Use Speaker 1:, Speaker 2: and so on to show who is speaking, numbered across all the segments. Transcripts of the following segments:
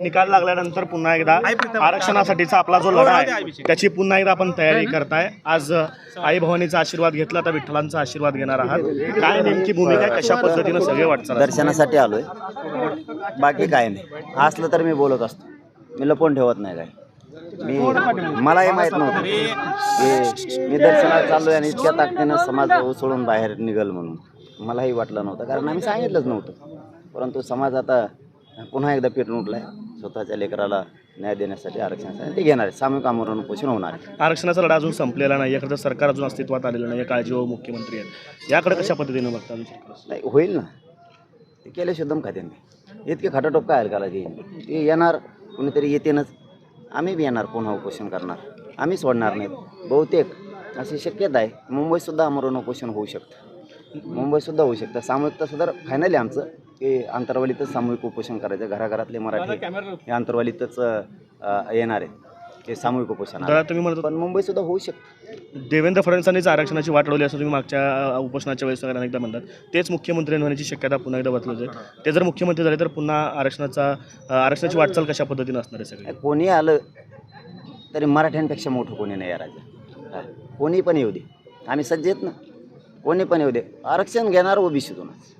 Speaker 1: निकाल लागल्यानंतर पुन्हा एकदा आरक्षणासाठीचा आपला जो लढा आहे त्याची पुन्हा एकदा आपण तयारी करताय. आज आई भवानीचा आशीर्वाद घेतला आता विठ्ठलांचा आशीर्वाद घेणार आहात. काय नेमकी भूमिका आहे? कशा पद्धतीनं सगळे वाटचाल
Speaker 2: दर्शनासाठी आलोय. बाकी काय नाही. असलं तर मी बोलत असतो. मी लपवून ठेवत नाही काय मी मलाही माहीत नव्हतं. की मी दर्शनाला चाललोय आणि इतक्या ताकदीनं समाज उसळून बाहेर निघल म्हणून. मलाही वाटलं नव्हतं. कारण आम्ही सांगितलंच नव्हतं. परंतु समाज आता पुन्हा एकदा पेटून उठलाय. स्वतःच्या लेकराला न्याय देण्यासाठी आरक्षणासाठी ते घेणार आहे सामूहिक आमरण उपोषण होणार आहे.
Speaker 1: आरक्षणाचा लढा अजून संपलेला नाही. एखादं सरकार अजून अस्तित्वात आलेलं नाही. काळजी व मुख्यमंत्री आहेत. याकडे कशा पद्धतीनं बघता
Speaker 2: नाही होईल ना. ते केल्याशिवाय दम खाते नाही इतके खाटाटोप काय हलकाला ते ते येणार कुणीतरी येतेनच. आम्ही बी येणार पुन्हा उपोषण करणार. आम्ही सोडणार नाहीत. बहुतेक अशी शक्यता आहे. मुंबईतसुद्धा आमरण उपोषण होऊ शकतं. मुंबईतसुद्धा होऊ शकतं. सामूहिकता सुद्धा फायनली आमचं. की आंतरवालीतच सामूहिक उपोषण करायचं. घराघरातले मराठी हे आंतरवालीतच अं, येणार आहेत. ते सामूहिक उपोषण
Speaker 1: दादा तुम्ही म्हणत
Speaker 2: पण मुंबईतसुद्धा होऊ शकतं.
Speaker 1: देवेंद्र फडणवीसांनीच आरक्षणाची वाट लावली असं तुम्ही मागच्या उपोषणाच्या वेळेस वगैरे अनेकदा म्हणतात. तेच मुख्यमंत्री होण्याची शक्यता पुन्हा एकदा बदलत आहे. ते जर मुख्यमंत्री झाले तर पुन्हा आरक्षणाचा आरक्षणाची वाटचाल कशा पद्धतीनं असणार आहे सगळे?
Speaker 2: कोणी आलं तरी मराठ्यांपेक्षा मोठं कोणी नाही या राज्यात. हा. कोणी पण येऊ दे. आम्ही सज्ज आहेत ना. कोणी पण येऊ दे. आरक्षण घेणार ओबीसीतूनच हा.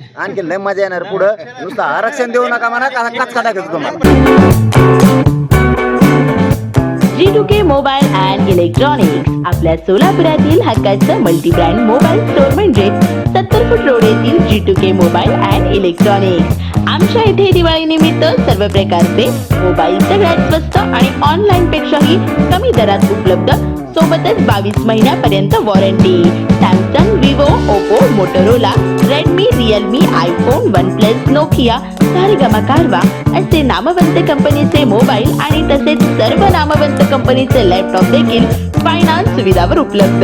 Speaker 2: आणखी लय मजा येणार पुढं. नुसतं आरक्षण देऊ नका म्हणा का कचका टाकायचं तुम्हाला
Speaker 3: G two K mobile and electronics आपल्या सोलापुरातील हक्काचं मल्टी ब्रँड मोबाईल स्टोअर म्हणजे सत्तर फूट रोड येथील G two K mobile and electronics आमच्या इथे दिवाळी निमित्त सर्व प्रकारचे मोबाईल सगळ्यात स्वस्त आणि ऑनलाईन पेक्षाही कमी दरात उपलब्ध सोबतच बावीस महिन्यापर्यंत warranty. Samsung Vivo Oppo Motorola Redmi Realme iPhone one plus Nokia Saregama Carvaan असे नामवंत कंपनीचे मोबाईल आणि तसेच सर्व नामवंत कंपनीचे लॅपटॉप देखील फायनान्स सुविधावर उपलब्ध.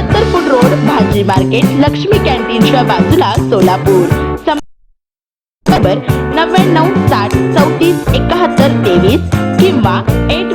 Speaker 3: सब्जी मार्केट लक्ष्मी कॅन्टीनच्या बाजूला सोलापूर. नव्याण्णव साठ चौतीस एकाहत्तर तेवीस किंवा एट